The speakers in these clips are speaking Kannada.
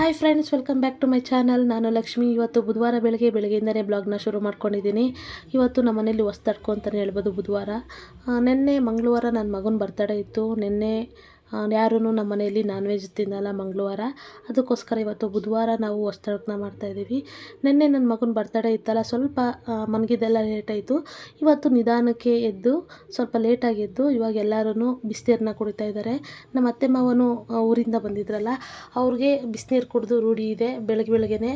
Hi friends welcome back to my channel ನಾನು ಲಕ್ಷ್ಮಿ. ಇವತ್ತು ಬುಧವಾರ ಬೆಳಗ್ಗೆ ಬೆಳಗ್ಗೆಯಿಂದನೇ ಬ್ಲಾಗ್ನ ಶುರು ಮಾಡ್ಕೊಂಡಿದ್ದೀನಿ. ಇವತ್ತು ನಮ್ಮ ಮನೇಲಿ ಅಂತಲೇ ಹೇಳ್ಬೋದು ಬುಧವಾರ. ನಿನ್ನೆ ಮಂಗಳವಾರ ನನ್ನ ಮಗನ ಬರ್ತಡೇ ಇತ್ತು. ನಿನ್ನೆ ಯಾರೂ ನಮ್ಮ ಮನೆಯಲ್ಲಿ ನಾನ್ ವೆಜ್ ತಿನ್ನಲ್ಲ ಮಂಗಳವಾರ. ಅದಕ್ಕೋಸ್ಕರ ಇವತ್ತು ಬುಧವಾರ ನಾವು ಹೊಸ್ತಡ್ಕನ ಮಾಡ್ತಾಯಿದ್ದೀವಿ ನಿನ್ನೆ ನನ್ನ ಮಗನ ಬರ್ತಡೇ ಇತ್ತಲ್ಲ, ಸ್ವಲ್ಪ ಮನಗಿದ್ದೆಲ್ಲ ಲೇಟಾಯಿತು ಇವತ್ತು ನಿಧಾನಕ್ಕೆ ಎದ್ದು, ಸ್ವಲ್ಪ ಲೇಟಾಗಿ ಎದ್ದು, ಇವಾಗ ಎಲ್ಲರೂ ಬಿಸಿನೀರನ್ನ ಕುಡಿತಾ ಇದ್ದಾರೆ ನಮ್ಮ ಅತ್ತೆ ಮಾವನು ಊರಿಂದ ಬಂದಿದ್ರಲ್ಲ, ಅವ್ರಿಗೆ ಬಿಸಿನೀರು ಕುಡಿದು ರೂಢಿ ಇದೆ ಬೆಳಗ್ಗೆ ಬೆಳಗ್ಗೆನೆ.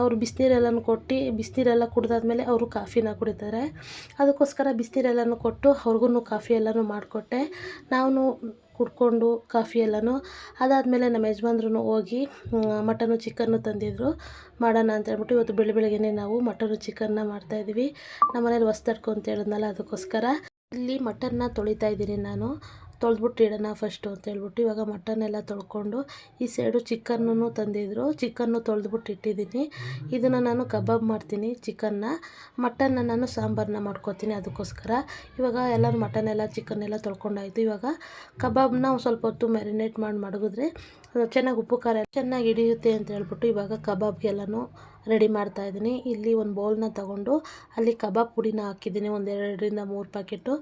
ಅವರು ಬಿಸಿನೀರೆಲ್ಲನೂ ಕೊಟ್ಟು, ಬಿಸಿನೀರೆಲ್ಲ ಕುಡ್ದಾದ್ಮೇಲೆ ಅವರು ಕಾಫಿನ ಕುಡಿತಾರೆ. ಅದಕ್ಕೋಸ್ಕರ ಬಿಸಿನೀರೆಲ್ಲನೂ ಕೊಟ್ಟು ಅವ್ರಿಗೂ ಕಾಫಿ ಎಲ್ಲನೂ ಮಾಡಿಕೊಟ್ಟೆ. ನಾವು ಕುಡ್ಕೊಂಡು ಕಾಫಿ ಎಲ್ಲನೂ. ಅದಾದಮೇಲೆ ನಮ್ಮ ಯಜಮಾನ್ರು ಹೋಗಿ ಮಟನು ಚಿಕನ್ನು ತಂದಿದ್ರು. ಮಾಡೋಣ ಅಂತ ಹೇಳ್ಬಿಟ್ಟು ಇವತ್ತು ಬೆಳಿ, ಬೆಳಗ್ಗೆನೆ ನಾವು ಮಟನು ಚಿಕನ್ನ ಮಾಡ್ತಾಯಿದ್ದೀವಿ ನಮ್ಮ ಮನೇಲಿ ಹೊಸ್ತಡ್ಕೊ ಅಂತ ಹೇಳಿದ್ನಲ್ಲ ಅದಕ್ಕೋಸ್ಕರ. ಇಲ್ಲಿ ಮಟನ್ನ ತೊಳಿತಾ ಇದ್ದೀನಿ ನಾನು. ತೊಳೆದ್ಬಿಟ್ಟು ಇಡೋಣ ಫಸ್ಟು ಅಂತ ಹೇಳ್ಬಿಟ್ಟು ಇವಾಗ ಮಟನ್ ಎಲ್ಲ ತೊಳ್ಕೊಂಡು ಈ ಸೈಡು ಚಿಕನ್ನು ತಂದಿದ್ರು. ಚಿಕನ್ನು ತೊಳೆದ್ಬಿಟ್ಟು ಇಟ್ಟಿದ್ದೀನಿ. ಇದನ್ನು ನಾನು ಕಬಾಬ್ ಮಾಡ್ತೀನಿ ಚಿಕನ್ನ ಮಟನ್ನ ನಾನು ಸಾಂಬಾರನ್ನ ಮಾಡ್ಕೊತೀನಿ ಅದಕ್ಕೋಸ್ಕರ. ಇವಾಗ ಎಲ್ಲ ಮಟನ್ ಎಲ್ಲ ಚಿಕನ್ ಎಲ್ಲ ತೊಳ್ಕೊಂಡಾಯ್ತು. ಇವಾಗ ಕಬಾಬ್ನ ಸ್ವಲ್ಪ ಹೊತ್ತು ಮ್ಯಾರಿನೇಟ್ ಮಾಡಿ ಮಡಗಿದ್ರೆ ಚೆನ್ನಾಗಿ ಉಪ್ಪು ಖಾರ ಚೆನ್ನಾಗಿ ಹಿಡಿಯುತ್ತೆ ಅಂತ ಹೇಳ್ಬಿಟ್ಟು ಇವಾಗ ಕಬಾಬ್ಗೆಲ್ಲನೂ ರೆಡಿ ಮಾಡ್ತಾ ಇದ್ದೀನಿ. ಇಲ್ಲಿ ಒಂದು ಬೌಲ್ನ ತಗೊಂಡು ಅಲ್ಲಿ ಕಬಾಬ್ ಪುಡಿನ ಹಾಕಿದ್ದೀನಿ, ಒಂದು ಎರಡರಿಂದ ಮೂರು ಪ್ಯಾಕೆಟು.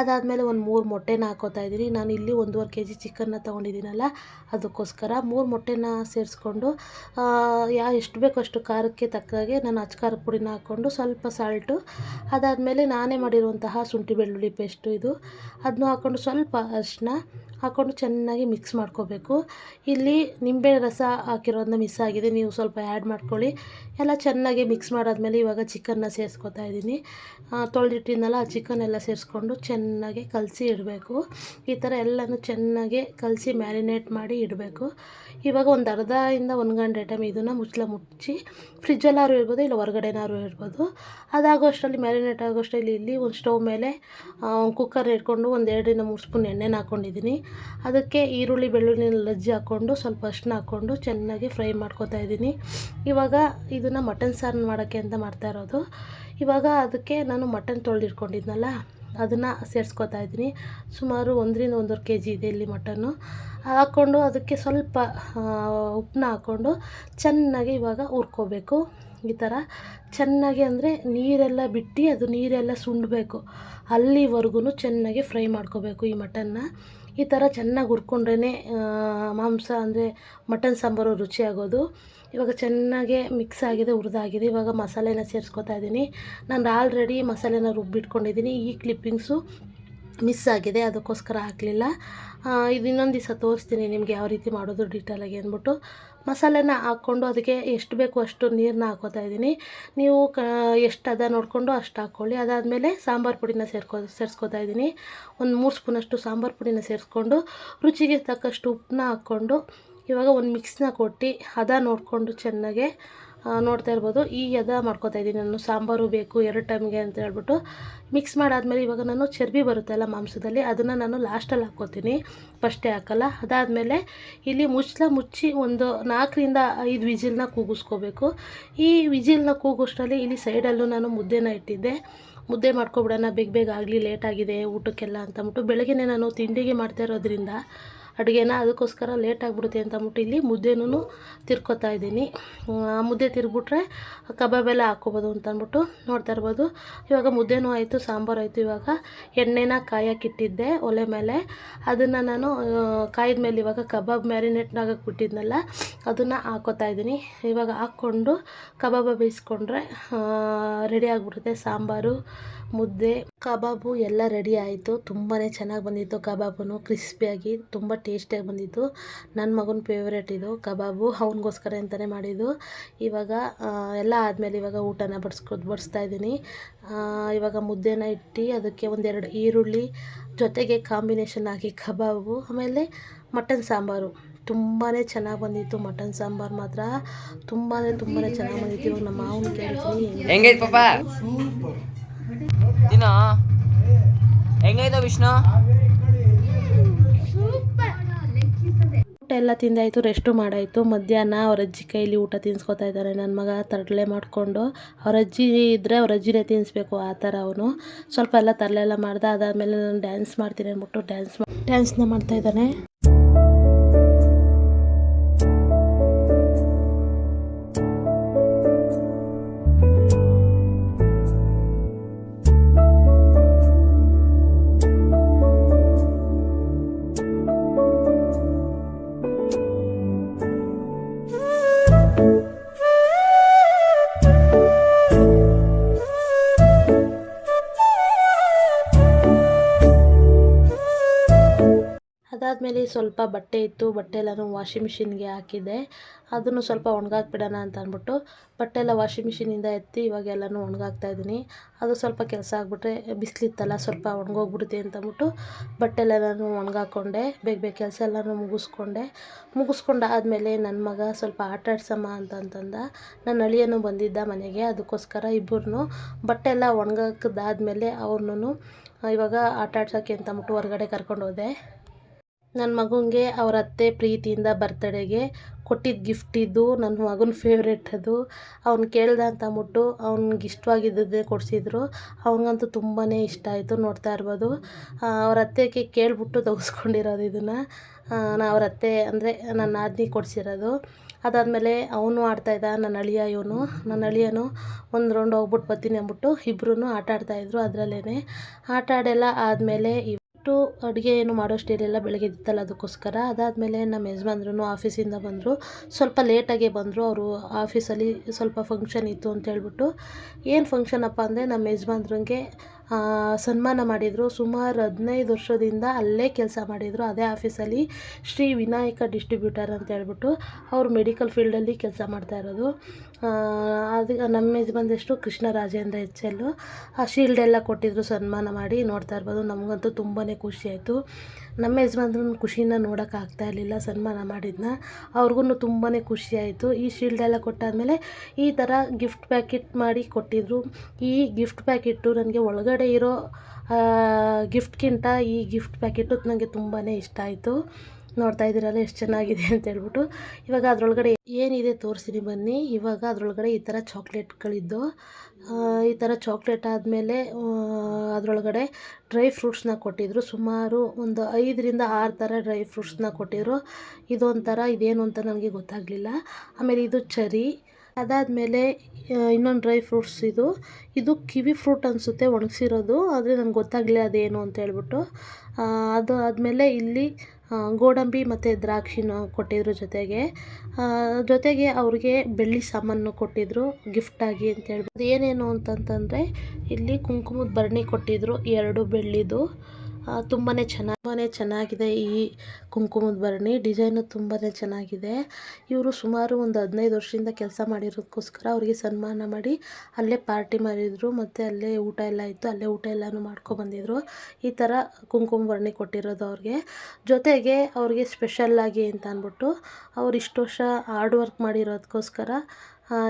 ಅದಾದಮೇಲೆ ಒಂದು ಮೂರು ಮೊಟ್ಟೆನ ಹಾಕೋತಾ ಇದ್ದೀನಿ. ನಾನು ಇಲ್ಲಿ ಒಂದೂವರೆ ಕೆ ಜಿ ಚಿಕನ್ನ ತೊಗೊಂಡಿದ್ದೀನಲ್ಲ, ಅದಕ್ಕೋಸ್ಕರ ಮೂರು ಮೊಟ್ಟೆನ ಸೇರಿಸ್ಕೊಂಡು ಯಾ, ಎಷ್ಟು ಬೇಕೋ ಅಷ್ಟು ಖಾರಕ್ಕೆ ತಕ್ಕಾಗೆ ನಾನು ಅಚ್ಚ ಖಾರದ ಪುಡಿನ ಹಾಕ್ಕೊಂಡು ಸ್ವಲ್ಪ ಸಾಲ್ಟು, ಅದಾದಮೇಲೆ ನಾನೇ ಮಾಡಿರುವಂತಹ ಶುಂಠಿ ಬೆಳ್ಳುಳ್ಳಿ ಪೇಸ್ಟು ಇದು. ಅದನ್ನು ಹಾಕ್ಕೊಂಡು ಸ್ವಲ್ಪ ಅರಿಶಿನ ಹಾಕ್ಕೊಂಡು ಚೆನ್ನಾಗಿ ಮಿಕ್ಸ್ ಮಾಡ್ಕೋಬೇಕು. ಇಲ್ಲಿ ನಿಂಬೆ ರಸ ಹಾಕಿರೋದನ್ನ ಮಿಸ್ ಆಗಿದೆ. ನೀವು ಸ್ವಲ್ಪ ಆ್ಯಡ್ ಮಾಡ್ಕೊಳ್ಳಿ. ಎಲ್ಲ ಚೆನ್ನಾಗಿ ಮಿಕ್ಸ್ ಮಾಡಾದ್ಮೇಲೆ ಇವಾಗ ಚಿಕನ್ನ ಸೇರಿಸ್ಕೊತಾ ಇದ್ದೀನಿ. ತೊಳೆದಿಟ್ಟಿದ್ನಲ್ಲ ಆ ಚಿಕನ್ ಎಲ್ಲ ಸೇರಿಸ್ಕೊಂಡು ಚೆನ್ನಾಗಿ ಕಲಸಿ ಇಡಬೇಕು. ಈ ಥರ ಎಲ್ಲನೂ ಚೆನ್ನಾಗಿ ಕಲಸಿ ಮ್ಯಾರಿನೇಟ್ ಮಾಡಿ ಇಡಬೇಕು. ಇವಾಗ ಒಂದು ಅರ್ಧದಿಂದ ಒಂದು ಗಂಟೆ ಟೈಮ್ ಇದನ್ನು ಮುಚ್ಚಲ ಮುಚ್ಚಿ ಫ್ರಿಜ್ಜಲ್ಲಾರು ಇರ್ಬೋದು ಇಲ್ಲ ಹೊರಗಡೆನಾರು ಇರ್ಬೋದು. ಅದಾಗೋ ಅಷ್ಟರಲ್ಲಿ ಮ್ಯಾರಿನೇಟ್ ಆಗೋ ಅಷ್ಟರಲ್ಲಿ ಇಲ್ಲಿ ಒಂದು ಸ್ಟವ್ ಮೇಲೆ ಕುಕ್ಕರ್ ಇಟ್ಕೊಂಡು ಒಂದು ಎರಡರಿಂದ ಮೂರು ಸ್ಪೂನ್ ಎಣ್ಣೆನ ಹಾಕ್ಕೊಂಡಿದ್ದೀನಿ ಅದಕ್ಕೆ ಈರುಳ್ಳಿ ಬೆಳ್ಳುಳ್ಳಿ ಲಜ್ಜಿ ಹಾಕ್ಕೊಂಡು ಸ್ವಲ್ಪ ಅಷ್ಟನ್ನ ಹಾಕ್ಕೊಂಡು ಚೆನ್ನಾಗಿ ಫ್ರೈ ಮಾಡ್ಕೊತಾ ಇದ್ದೀನಿ. ಇವಾಗ ಇದನ್ನು ಮಟನ್ ಸಾರು ಮಾಡೋಕ್ಕೆ ಅಂತ ಮಾಡ್ತಾ ಇರೋದು. ಇವಾಗ ಅದಕ್ಕೆ ನಾನು ಮಟನ್ ತೊಳೆದಿಟ್ಕೊಂಡಿದ್ನಲ್ಲ, ಅದನ್ನು ಸೇರಿಸ್ಕೊತಾ ಇದ್ದೀನಿ. ಸುಮಾರು ಒಂದರಿಂದ ಒಂದೂವರೆ ಕೆ ಜಿ ಇದೆ ಇಲ್ಲಿ ಮಟನ್ನು. ಹಾಕ್ಕೊಂಡು ಅದಕ್ಕೆ ಸ್ವಲ್ಪ ಉಪ್ಪನ್ನ ಹಾಕ್ಕೊಂಡು ಚೆನ್ನಾಗಿ ಇವಾಗ ಹುರ್ಕೋಬೇಕು. ಈ ಥರ ಚೆನ್ನಾಗಿ ಅಂದರೆ ನೀರೆಲ್ಲ ಬಿಟ್ಟು ಅದು ನೀರೆಲ್ಲ ಸುಂಡಬೇಕು. ಅಲ್ಲಿವರೆಗೂ ಚೆನ್ನಾಗಿ ಫ್ರೈ ಮಾಡ್ಕೋಬೇಕು ಈ ಮಟನ್ನ. ಈ ಥರ ಚೆನ್ನಾಗಿ ಹುರ್ಕೊಂಡ್ರೇ ಮಾಂಸ ಅಂದರೆ ಮಟನ್ ಸಾಂಬಾರು ರುಚಿಯಾಗೋದು ಇವಾಗ ಚೆನ್ನಾಗೆ ಮಿಕ್ಸ್ ಆಗಿದೆ, ಹುರಿದಾಗಿದೆ. ಇವಾಗ ಮಸಾಲೆನ ಸೇರಿಸ್ಕೊತಾ ಇದ್ದೀನಿ. ನಾನು ಆಲ್ರೆಡಿ ಮಸಾಲೆನ ರುಬ್ಬಿಟ್ಕೊಂಡಿದ್ದೀನಿ. ಈ ಕ್ಲಿಪ್ಪಿಂಗ್ಸು ಮಿಸ್ ಆಗಿದೆ, ಅದಕ್ಕೋಸ್ಕರ ಹಾಕಲಿಲ್ಲ. ಇದು ಇನ್ನೊಂದು ದಿವಸ ತೋರಿಸ್ತೀನಿ ನಿಮಗೆ ಯಾವ ರೀತಿ ಮಾಡೋದು ಡೀಟೇಲಾಗಿ ಅಂದ್ಬಿಟ್ಟು. ಮಸಾಲೆನ ಹಾಕ್ಕೊಂಡು ಅದಕ್ಕೆ ಎಷ್ಟು ಬೇಕು ಅಷ್ಟು ನೀರನ್ನ ಹಾಕೋತಾ ಇದ್ದೀನಿ. ನೀವು ಕ, ಎಷ್ಟು ಅದ ನೋಡಿಕೊಂಡು ಅಷ್ಟು ಹಾಕ್ಕೊಳ್ಳಿ ಅದಾದಮೇಲೆ ಸಾಂಬಾರು ಪುಡಿನ ಸೇರ್ಕೊ, ಸೇರಿಸ್ಕೋತಾ ಇದ್ದೀನಿ. ಒಂದು ಮೂರು ಸ್ಪೂನಷ್ಟು ಸಾಂಬಾರು ಪುಡಿನ ಸೇರಿಸ್ಕೊಂಡು ರುಚಿಗೆ ತಕ್ಕಷ್ಟು ಉಪ್ಪನ್ನ ಹಾಕ್ಕೊಂಡು ಇವಾಗ ಒಂದು ಮಿಕ್ಸ್ನ ಕೊಟ್ಟು ಹದ ನೋಡಿಕೊಂಡು ಚೆನ್ನಾಗೆ ನೋಡ್ತಾ ಇರ್ಬೋದು. ಈ ಎದ ಮಾಡ್ಕೋತಾ ಇದ್ದೀನಿ. ನಾನು ಸಾಂಬಾರು ಬೇಕು, ಎರಡು ಟೈಮ್ಗೆ ಅಂತ ಹೇಳ್ಬಿಟ್ಟು ಮಿಕ್ಸ್ ಮಾಡಾದ್ಮೇಲೆ ಇವಾಗ ನಾನು ಚರ್ಬಿ ಬರುತ್ತಲ್ಲ ಮಾಂಸದಲ್ಲಿ, ಅದನ್ನು ನಾನು ಲಾಸ್ಟಲ್ಲಿ ಹಾಕ್ಕೋತೀನಿ. ಫಸ್ಟೇ ಹಾಕಲ್ಲ. ಅದಾದಮೇಲೆ ಇಲ್ಲಿ ಮುಚ್ಚಲ ಮುಚ್ಚಿ ಒಂದು ನಾಲ್ಕರಿಂದ ಐದು ವಿಜಿಲ್ನ ಕೂಗಿಸ್ಕೋಬೇಕು. ಈ ವಿಜಿಲ್ನ ಕೂಗೋಷ್ಟರಲ್ಲಿ ಇಲ್ಲಿ ಸೈಡಲ್ಲೂ ನಾನು ಮುದ್ದೆನ ಇಟ್ಟಿದ್ದೆ. ಮುದ್ದೆ ಮಾಡ್ಕೊಬಿಡೋಣ. ಬೇಗ ಬೇಗ ಆಗಲಿ ಲೇಟಾಗಿದೆ ಊಟಕ್ಕೆಲ್ಲ ಅಂತಂದ್ಬಿಟ್ಟು ಬೆಳಗ್ಗೆ ನಾನು ತಿಂಡಿಗೆ ಮಾಡ್ತಾ ಇರೋದ್ರಿಂದ ಅಡುಗೆನ ಅದಕ್ಕೋಸ್ಕರ ಲೇಟ್ ಆಗಿಬಿಡುತ್ತೆ ಅಂತ ಅಂದ್ಬಿಟ್ಟು ಇಲ್ಲಿ ಮುದ್ದೆನೂ ತಿರ್ಕೊತಾ ಇದ್ದೀನಿ. ಮುದ್ದೆ ತಿರ್ಬಿಟ್ರೆ ಕಬಾಬೆಲ್ಲ ಅಂತ ಅಂದ್ಬಿಟ್ಟು ನೋಡ್ತಾ ಇರ್ಬೋದು. ಇವಾಗ ಮುದ್ದೆನೂ ಆಯಿತು, ಸಾಂಬಾರು ಆಯಿತು. ಇವಾಗ ಎಣ್ಣೆನ ಕಾಯಕ್ಕಿಟ್ಟಿದ್ದೆ ಒಲೆ ಮೇಲೆ. ಅದನ್ನು ನಾನು ಕಾಯ್ದ ಮೇಲೆ ಇವಾಗ ಕಬಾಬ್ ಮ್ಯಾರಿನೇಟ್ನಾಗಕ್ಕೆ ಬಿಟ್ಟಿದ್ನಲ್ಲ, ಅದನ್ನು ಹಾಕೋತಾ ಇದ್ದೀನಿ. ಇವಾಗ ಹಾಕ್ಕೊಂಡು ಕಬಾಬ ಬೇಯಿಸ್ಕೊಂಡ್ರೆ ರೆಡಿ ಆಗಿಬಿಡುತ್ತೆ ಸಾಂಬಾರು. ಮುದ್ದೆ, ಕಬಾಬು ಎಲ್ಲ ರೆಡಿ ಆಯಿತು. ತುಂಬಾ ಚೆನ್ನಾಗಿ ಬಂದಿತ್ತು ಕಬಾಬು ಕ್ರಿಸ್ಪಿಯಾಗಿ ತುಂಬ ಟೇಸ್ಟಿಯಾಗಿ ಬಂದಿತ್ತು. ನನ್ನ ಮಗನ ಫೇವ್ರೇಟ್ ಇದು ಕಬಾಬು. ಅವನಿಗೋಸ್ಕರ ಅಂತಲೇ ಮಾಡಿದ್ದು. ಇವಾಗ ಎಲ್ಲ ಆದಮೇಲೆ ಇವಾಗ ಊಟನ ಬಡಿಸ್ಕೊ, ಬಡಿಸ್ತಾ ಇದ್ದೀನಿ. ಇವಾಗ ಮುದ್ದೆನ ಇಟ್ಟು ಅದಕ್ಕೆ ಒಂದೆರಡು ಈರುಳ್ಳಿ, ಜೊತೆಗೆ ಕಾಂಬಿನೇಷನ್ ಹಾಕಿ ಕಬಾಬು, ಆಮೇಲೆ ಮಟನ್ ಸಾಂಬಾರು. ತುಂಬಾ ಚೆನ್ನಾಗಿ ಬಂದಿತ್ತು ಮಟನ್ ಸಾಂಬಾರು ಮಾತ್ರ. ತುಂಬಾ ತುಂಬಾ ಚೆನ್ನಾಗಿ ಬಂದಿತ್ತು. ಇವಾಗ ನಮ್ಮ ಮಾವನ ಕೇಳ್ತೀನಿ. ತಿನ್ನ ಹೆಂಗೈತ ವಿಷ್ಣು? ಊಟ ಎಲ್ಲ ತಿಂದಾಯಿತು ರೆಸ್ಟು ಮಾಡಾಯಿತು. ಮಧ್ಯಾಹ್ನ ಅವ್ರ ಅಜ್ಜಿ ಕೈಲಿ ಊಟ ತಿನ್ಸ್ಕೊತಾ ಇದ್ದಾರೆ ನನ್ನ ಮಗ ತರಲೆ ಮಾಡಿಕೊಂಡು, ಅವ್ರ ಅಜ್ಜಿ ಇದ್ದರೆ ಅವ್ರ ಅಜ್ಜಿನೇ ತಿನ್ನಿಸ್ಬೇಕು ಆ ಥರ ಅವನು. ಸ್ವಲ್ಪ ಎಲ್ಲ ತರಲೆ ಎಲ್ಲ ಮಾಡ್ದೆ, ಅದಾದಮೇಲೆ ನಾನು ಡ್ಯಾನ್ಸ್ ಮಾಡ್ತೀನಿ ಅಂದ್ಬಿಟ್ಟು ಡ್ಯಾನ್ಸ್ ಡ್ಯಾನ್ಸ್ನ ಮಾಡ್ತಾ ಇದ್ದಾನೆ. ಸ್ವಲ್ಪ ಬಟ್ಟೆ ಇತ್ತು, ಬಟ್ಟೆ ಎಲ್ಲನೂ ವಾಷಿಂಗ್ ಮಿಷಿನ್ಗೆ ಹಾಕಿದ್ದೆ. ಅದನ್ನು ಸ್ವಲ್ಪ ಒಣಗಾಕ್ಬಿಡೋಣ ಅಂತ ಅಂದ್ಬಿಟ್ಟು ಬಟ್ಟೆ ಎಲ್ಲ ವಾಷಿಂಗ್ ಮಿಷಿನಿಂದ ಎತ್ತಿ ಇವಾಗ ಎಲ್ಲನೂ ಒಣಗಾಕ್ತಾ ಇದ್ದೀನಿ. ಅದು ಸ್ವಲ್ಪ ಕೆಲಸ ಆಗಿಬಿಟ್ರೆ, ಬಿಸಿಲಿತ್ತಲ್ಲ ಸ್ವಲ್ಪ ಒಣಗೋಗ್ಬಿಡುತ್ತೆ ಅಂತ ಅಂದ್ಬಿಟ್ಟು ಬಟ್ಟೆ ಎಲ್ಲನೂ ಒಣಗಾಕೊಂಡೆ. ಬೇಗ ಬೇಗ ಕೆಲಸ ಎಲ್ಲನೂ ಮುಗಿಸ್ಕೊಂಡೆ. ಮುಗಿಸ್ಕೊಂಡಾದ್ಮೇಲೆ ನನ್ನ ಮಗ ಸ್ವಲ್ಪ ಆಟ ಆಡ್ಸಮ್ಮ ಅಂತಂತಂದ ನನ್ನ ಅಳಿಯನು ಬಂದಿದ್ದ ಮನೆಗೆ, ಅದಕ್ಕೋಸ್ಕರ ಇಬ್ಬರು ಬಟ್ಟೆ ಎಲ್ಲ ಒಣಗಾಕದಾದ್ಮೇಲೆ ಅವ್ರನ್ನೂ, ಇವಾಗ ಆಟ ಆಡ್ಸೋಕ್ಕೆ ಅಂತ ಅಂದ್ಬಿಟ್ಟು ಹೊರಗಡೆ ಕರ್ಕೊಂಡು ಹೋದೆ ನನ್ನ ಮಗನಿಗೆ ಅವ್ರ ಅತ್ತೆ ಪ್ರೀತಿಯಿಂದ ಬರ್ತಡೇಗೆ ಕೊಟ್ಟಿದ್ದ ಗಿಫ್ಟ್ ಇದು ನನ್ನ ಮಗನ ಫೇವ್ರೆಟ್ ಅದು. ಅವ್ನು ಕೇಳ್ದ ಅಂತ ಅಂದ್ಬಿಟ್ಟು ಅವ್ನಿಗೆ ಇಷ್ಟವಾಗಿದ್ದದ್ದೇ ಕೊಡಿಸಿದ್ರು. ಅವ್ನಿಗಂತೂ ತುಂಬಾ ಇಷ್ಟ ಆಯಿತು ನೋಡ್ತಾ ಇರ್ಬೋದು. ಅವ್ರ ಅತ್ತೆಗೆ ಕೇಳಿಬಿಟ್ಟು ತೆಗೆಸ್ಕೊಂಡಿರೋದು ಇದನ್ನು. ನಾನು ಅವ್ರ ಅತ್ತೆ ಅಂದರೆ ನನ್ನ ನಾದಿನಿ ಕೊಡಿಸಿರೋದು. ಅದಾದಮೇಲೆ ಅವನು ಆಡ್ತಾಯಿದ್ದ ನನ್ನ ಅಳಿಯ ಇವನು. ನನ್ನ ಅಳಿಯನು ಒಂದು ರೌಂಡ್ ಹೋಗ್ಬಿಟ್ಟು ಬರ್ತೀನಿ ಅಂದ್ಬಿಟ್ಟು ಇಬ್ಬರೂ ಆಟ ಆಡ್ತಾಯಿದ್ರು ಅದರಲ್ಲೇ ಆಟ ಆಡೆಲ್ಲ ಆದಮೇಲೆ ಇಟ್ಟು ಅಡುಗೆ ಏನು ಮಾಡೋಷ್ಟಿರಲಿಲ್ಲ ಬೆಳಗ್ಗೆ ಇತ್ತಲ್ಲ ಅದಕ್ಕೋಸ್ಕರ. ಅದಾದಮೇಲೆ ನಮ್ಮ ಯಜಮಾನ್ರು ಆಫೀಸಿಂದ ಬಂದರು. ಸ್ವಲ್ಪ ಲೇಟಾಗೆ ಬಂದರು. ಅವರು ಆಫೀಸಲ್ಲಿ ಸ್ವಲ್ಪ ಫಂಕ್ಷನ್ ಇತ್ತು ಅಂತ ಹೇಳ್ಬಿಟ್ಟು. ಏನು ಫಂಕ್ಷನಪ್ಪ ಅಂದರೆ ನಮ್ಮ ಯಜಮಾನ್ರಿಗೆ ಸನ್ಮಾನ ಮಾಡಿದರು. ಸುಮಾರು ಹದಿನೈದು ವರ್ಷದಿಂದ ಅಲ್ಲೇ ಕೆಲಸ ಮಾಡಿದರು. ಅದೇ ಆಫೀಸಲ್ಲಿ ಶ್ರೀ ವಿನಾಯಕ ಡಿಸ್ಟ್ರಿಬ್ಯೂಟರ್ ಅಂತ ಹೇಳ್ಬಿಟ್ಟು ಅವರು ಮೆಡಿಕಲ್ ಫೀಲ್ಡಲ್ಲಿ ಕೆಲಸ ಮಾಡ್ತಾ ಇರೋದು. ಅದು ನಮ್ಮ ಯಜಮಾನ್ರೆಷ್ಟು ಕೃಷ್ಣ ರಾಜೇಂದ್ರ ಎಚ್ ಎಲ್. ಆ ಶೀಲ್ಡ್ ಎಲ್ಲ ಕೊಟ್ಟಿದ್ರು ಸನ್ಮಾನ ಮಾಡಿ ನೋಡ್ತಾ ಇರ್ಬೋದು. ನಮಗಂತೂ ತುಂಬಾ ಖುಷಿ ಆಯಿತು. ನಮ್ಮ ಯಜಮಾನ್ರ ಖುಷಿನ ನೋಡೋಕ್ಕಾಗ್ತಾ ಇರಲಿಲ್ಲ ಸನ್ಮಾನ ಮಾಡಿದ್ನ. ಅವ್ರಿಗೂ ತುಂಬಾ ಖುಷಿ ಆಯಿತು. ಈ ಶೀಲ್ಡ್ ಎಲ್ಲ ಕೊಟ್ಟಾದಮೇಲೆ ಈ ಥರ ಗಿಫ್ಟ್ ಪ್ಯಾಕೆಟ್ ಮಾಡಿ ಕೊಟ್ಟಿದ್ರು. ಈ ಗಿಫ್ಟ್ ಪ್ಯಾಕೆಟ್ಟು ನನಗೆ ಒಳಗಡೆ ಇರೋ ಗಿಫ್ಟ್ಗಿಂತ ಈ ಗಿಫ್ಟ್ ಪ್ಯಾಕೆಟು ನನಗೆ ತುಂಬಾ ಇಷ್ಟ ಆಯಿತು. ನೋಡ್ತಾ ಇದ್ದೀರಲ್ಲ ಎಷ್ಟು ಚೆನ್ನಾಗಿದೆ ಅಂತ ಹೇಳ್ಬಿಟ್ಟು. ಇವಾಗ ಅದರೊಳಗಡೆ ಏನಿದೆ ತೋರಿಸ್ತೀನಿ ಬನ್ನಿ. ಇವಾಗ ಅದರೊಳಗಡೆ ಈ ಥರ ಚಾಕ್ಲೇಟ್ಗಳಿದ್ದು. ಈ ಥರ ಚಾಕ್ಲೇಟ್ ಆದಮೇಲೆ ಅದರೊಳಗಡೆ ಡ್ರೈ ಫ್ರೂಟ್ಸ್ನ ಕೊಟ್ಟಿದ್ದರು ಸುಮಾರು ಒಂದು ಐದರಿಂದ ಆರು ಥರ ಡ್ರೈ ಫ್ರೂಟ್ಸ್ನ ಕೊಟ್ಟಿದ್ರು. ಇದೊಂಥರ, ಇದೇನು ಅಂತ ನನಗೆ ಗೊತ್ತಾಗಲಿಲ್ಲ. ಆಮೇಲೆ ಇದು ಚರಿ. ಅದಾದಮೇಲೆ ಇನ್ನೊಂದು ಡ್ರೈ ಫ್ರೂಟ್ಸ್ ಇದು. ಇದು ಕಿವಿ ಫ್ರೂಟ್ ಅನಿಸುತ್ತೆ ಒಣಗಿಸಿರೋದು. ಆದರೆ ನನಗೆ ಗೊತ್ತಾಗಲಿಲ್ಲ ಅದೇನು ಅಂತ ಹೇಳ್ಬಿಟ್ಟು. ಅದು ಆದಮೇಲೆ ಇಲ್ಲಿ ಗೋಡಂಬಿ ಮತ್ತು ದ್ರಾಕ್ಷಿನ ಕೊಟ್ಟಿದ್ರು ಜೊತೆಗೆ. ಜೊತೆಗೆ ಅವ್ರಿಗೆ ಬೆಳ್ಳಿ ಸಾಮಾನು ಕೊಟ್ಟಿದ್ರು ಗಿಫ್ಟಾಗಿ ಅಂತ ಹೇಳ್ಬೋದು ಏನೇನು ಅಂತಂತಂದರೆ, ಇಲ್ಲಿ ಕುಂಕುಮದ ಭರಣಿ ಕೊಟ್ಟಿದ್ರು, ಎರಡು ಬೆಳ್ಳಿದು. ತುಂಬಾ ಚೆನ್ನಾಗಿ ತುಂಬಾ ಚೆನ್ನಾಗಿದೆ ಈ ಕುಂಕುಮದ ಭರಣಿ. ಡಿಸೈನು ತುಂಬಾ ಚೆನ್ನಾಗಿದೆ. ಇವರು ಸುಮಾರು ಒಂದು ಹದಿನೈದು ವರ್ಷದಿಂದ ಕೆಲಸ ಮಾಡಿರೋದಕ್ಕೋಸ್ಕರ ಅವರಿಗೆ ಸನ್ಮಾನ ಮಾಡಿ ಅಲ್ಲೇ ಪಾರ್ಟಿ ಮಾಡಿದರು, ಮತ್ತು ಅಲ್ಲೇ ಊಟ ಎಲ್ಲ ಇತ್ತು ಅಲ್ಲೇ ಊಟ ಎಲ್ಲನೂ ಮಾಡ್ಕೊಬಂದಿದ್ರು ಈ ಥರ ಕುಂಕುಮ ಭರಣಿ ಕೊಟ್ಟಿರೋದು ಅವ್ರಿಗೆ. ಜೊತೆಗೆ ಅವ್ರಿಗೆ ಸ್ಪೆಷಲ್ಲಾಗಿ ಅಂತ ಅಂದ್ಬಿಟ್ಟು ಅವ್ರು ಇಷ್ಟು ವರ್ಷ ಹಾರ್ಡ್ ವರ್ಕ್ ಮಾಡಿರೋದಕ್ಕೋಸ್ಕರ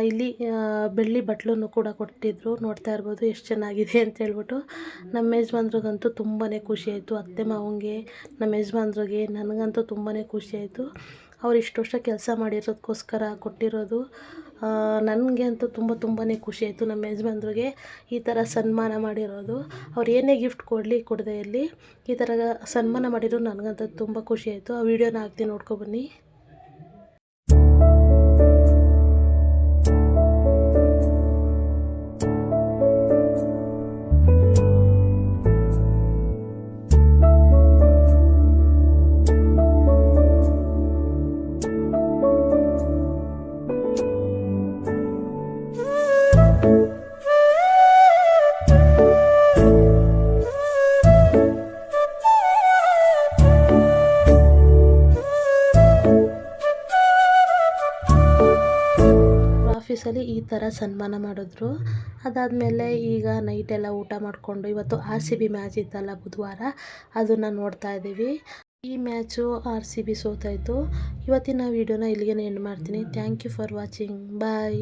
ಇಲ್ಲಿ ಬೆಳ್ಳಿ ಬಟ್ಲನ್ನು ಕೂಡ ಕೊಟ್ಟಿದ್ರು. ನೋಡ್ತಾ ಇರ್ಬೋದು ಎಷ್ಟು ಚೆನ್ನಾಗಿದೆ ಅಂತ ಹೇಳ್ಬಿಟ್ಟು. ನಮ್ಮ ಯಜಮಾನ್ರಿಗಂತೂ ತುಂಬಾ ಖುಷಿ ಆಯಿತು. ಅತ್ತೆ ಮಾವಂಗೆ, ನಮ್ಮ ಯಜಮಾನ್ರಿಗೆ ನನಗಂತೂ ತುಂಬಾ ಖುಷಿ ಆಯಿತು. ಅವ್ರು ಇಷ್ಟು ವರ್ಷ ಕೆಲಸ ಮಾಡಿರೋದಕ್ಕೋಸ್ಕರ ಕೊಟ್ಟಿರೋದು ನನಗೆ ಅಂತೂ ತುಂಬ ತುಂಬಾ ಖುಷಿ ಆಯಿತು ನಮ್ಮ ಯಜಮಾನ್ರಿಗೆ ಈ ಥರ ಸನ್ಮಾನ ಮಾಡಿರೋದು. ಅವ್ರು ಏನೇ ಗಿಫ್ಟ್ ಕೊಡಲಿ ಕೊಡದೆ ಇರಲಿ, ಈ ಥರ ಸನ್ಮಾನ ಮಾಡಿರೋದು ನನಗಂತೂ ತುಂಬ ಖುಷಿ ಆಯಿತು. ಆ ವಿಡಿಯೋನ ಹಾಕ್ತೀನಿ ನೋಡ್ಕೊಬನ್ನಿ ಆಫೀಸಲ್ಲಿ ಈ ಥರ ಸನ್ಮಾನ ಮಾಡಿದ್ರು. ಅದಾದಮೇಲೆ ಈಗ ನೈಟೆಲ್ಲ ಊಟ ಮಾಡಿಕೊಂಡು ಇವತ್ತು ಆರ್ ಸಿ ಬಿ ಮ್ಯಾಚ್ ಇತ್ತಲ್ಲ ಬುಧವಾರ, ಅದನ್ನು ನೋಡ್ತಾ ಇದ್ದೀವಿ. ಈ ಮ್ಯಾಚು ಆರ್ ಸಿ ಬಿ ಸೋತಾಯಿತು ಇವತ್ತಿನ ವೀಡಿಯೋನ ಇಲ್ಲಿಗೆ ಎಂಡ್ ಮಾಡ್ತೀನಿ. Thank you for watching bye